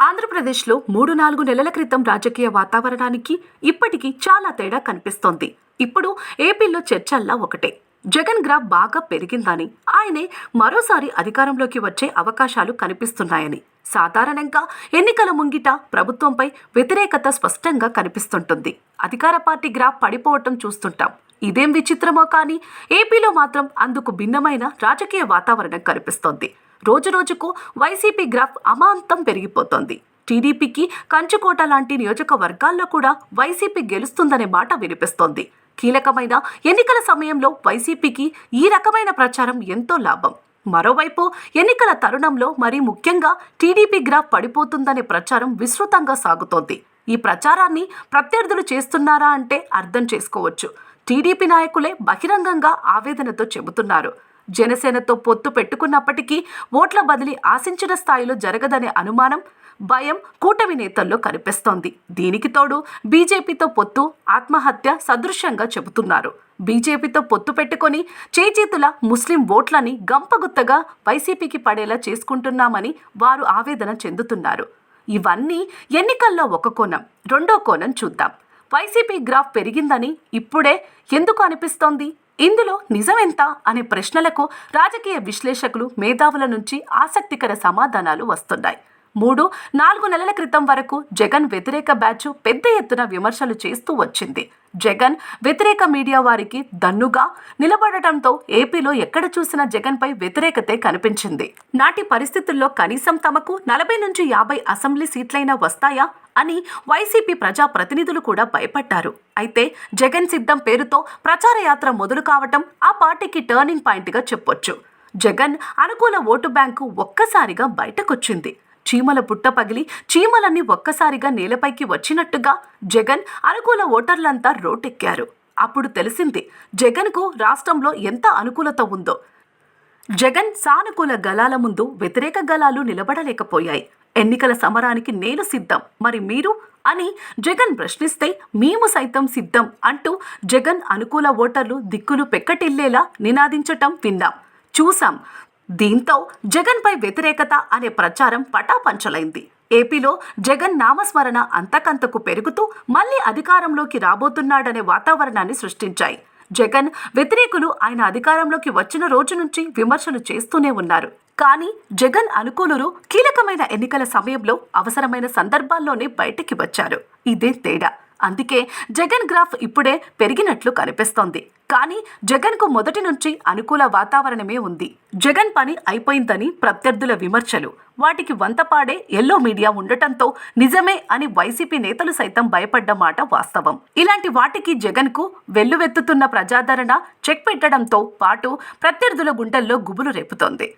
ఆంధ్రప్రదేశ్లో మూడు నాలుగు నెలల క్రితం రాజకీయ వాతావరణానికి ఇప్పటికీ చాలా తేడా కనిపిస్తోంది. ఇప్పుడు ఏపీలో చర్చల్లా ఒకటే. జగన్ గ్రాఫ్ బాగా పెరిగిందని ఆయనే మరోసారి అధికారంలోకి వచ్చే అవకాశాలు కనిపిస్తున్నాయని. సాధారణంగా ఎన్నికల ముంగిట ప్రభుత్వంపై వ్యతిరేకత స్పష్టంగా కనిపిస్తుంటుంది. అధికార పార్టీ గ్రాఫ్ పడిపోవటం చూస్తుంటాం. ఇదేం విచిత్రమో కానీ ఏపీలో మాత్రం అందుకు భిన్నమైన రాజకీయ వాతావరణం కనిపిస్తోంది. రోజురోజుకు వైసీపీ గ్రాఫ్ అమాంతం పెరిగిపోతోంది. టీడీపీకి కంచుకోట లాంటి నియోజకవర్గాల్లో కూడా వైసీపీ గెలుస్తుందనే మాట వినిపిస్తోంది. కీలకమైన ఎన్నికల సమయంలో వైసీపీకి ఈ రకమైన ప్రచారం ఎంతో లాభం. మరోవైపు ఎన్నికల తరుణంలో మరీ ముఖ్యంగా టీడీపీ గ్రాఫ్ పడిపోతుందనే ప్రచారం విస్తృతంగా సాగుతోంది. ఈ ప్రచారాన్ని ప్రత్యర్థులు చేస్తున్నారా అంటే అర్థం చేసుకోవచ్చు. టీడీపీ నాయకులే బహిరంగంగా ఆవేదనతో చెబుతున్నారు. జనసేనతో పొత్తు పెట్టుకున్నప్పటికీ ఓట్ల బదిలీ ఆశించిన స్థాయిలో జరగదనే అనుమానం భయం కూటమి నేతల్లో కనిపిస్తోంది. దీనికి తోడు బీజేపీతో పొత్తు ఆత్మహత్య సదృశ్యంగా చెబుతున్నారు. బీజేపీతో పొత్తు పెట్టుకొని చేచేతుల ముస్లిం ఓట్లని గంపగుత్తగా వైసీపీకి పడేలా చేసుకుంటున్నామని వారు ఆవేదన చెందుతున్నారు. ఇవన్నీ ఎన్నికల్లో ఒక కోణం రెండో కోణం చూద్దాం. వైసీపీ గ్రాఫ్ పెరిగిందని ఇప్పుడే ఎందుకు అనిపిస్తోంది? ఇందులో నిజమెంత అనే ప్రశ్నలకు రాజకీయ విశ్లేషకులు మేధావుల నుంచి ఆసక్తికర సమాధానాలు వస్తున్నాయి. మూడు నాలుగు నెలల క్రితం వరకు జగన్ వ్యతిరేక బ్యాచ్ పెద్ద ఎత్తున విమర్శలు చేస్తూ వచ్చింది. జగన్ వ్యతిరేక మీడియా వారికి దన్నుగా నిలబడటంతో ఏపీలో ఎక్కడ చూసినా జగన్పై వ్యతిరేకతే కనిపించింది. నాటి పరిస్థితుల్లో కనీసం తమకు నలభై నుంచి యాభై అసెంబ్లీ సీట్లైనా వస్తాయా అని వైసీపీ ప్రజా ప్రతినిధులు కూడా భయపడ్డారు. అయితే జగన్ సిద్ధం పేరుతో ప్రచార యాత్ర మొదలు కావటం ఆ పార్టీకి టర్నింగ్ పాయింట్గా చెప్పొచ్చు. జగన్ అనుకూల ఓటు బ్యాంకు ఒక్కసారిగా బయటకొచ్చింది. చీమల పుట్ట పగిలి చీమలన్నీ ఒక్కసారిగా నేలపైకి వచ్చినట్టుగా జగన్ అనుకూల ఓటర్లంతా రోటెక్కారు. అప్పుడు తెలిసింది జగన్కు రాష్ట్రంలో ఎంత అనుకూలత ఉందో. జగన్ సానుకూల గలాల ముందు వ్యతిరేక గలాలు నిలబడలేకపోయాయి. ఎన్నికల సమరానికి నేను సిద్ధం మరి మీరు? అని జగన్ ప్రశ్నిస్తే మేము సైతం సిద్ధం అంటూ జగన్ అనుకూల ఓటర్లు దిక్కులు పెక్కటిల్లేలా నినాదించటం విన్నాం. చూసాం దీంతో జగన్పై వ్యతిరేకత అనే ప్రచారం పటాపంచలైంది. ఏపీలో జగన్ నామస్మరణ అంతకంతకు పెరుగుతూ మళ్ళీ అధికారంలోకి రాబోతున్నాడనే వాతావరణాన్ని సృష్టించాయి. జగన్ వ్యతిరేకులు ఆయన అధికారంలోకి వచ్చిన రోజు నుంచి విమర్శలు చేస్తూనే ఉన్నారు. కానీ జగన్ అనుకూలురు కీలకమైన ఎన్నికల సమయంలో అవసరమైన సందర్భాల్లోనే బయటికి వచ్చారు. ఇదే తేడా. అందుకే జగన్ గ్రాఫ్ ఇప్పుడే పెరిగినట్లు కనిపిస్తోంది. కానీ జగన్కు మొదటి నుంచి అనుకూల వాతావరణమే ఉంది. జగన్ పని అయిపోయిందని ప్రత్యర్థుల విమర్శలు. వాటికి వంతపాడే ఎల్లో మీడియా ఉండటంతో నిజమే అని వైసీపీ నేతలు సైతం భయపడ్డ మాట వాస్తవం. ఇలాంటి వాటికి జగన్కు వెల్లువెత్తుతున్న ప్రజాదరణ చెక్ పెట్టడంతో పాటు ప్రత్యర్థుల గుండెల్లో గుబులు రేపుతోంది.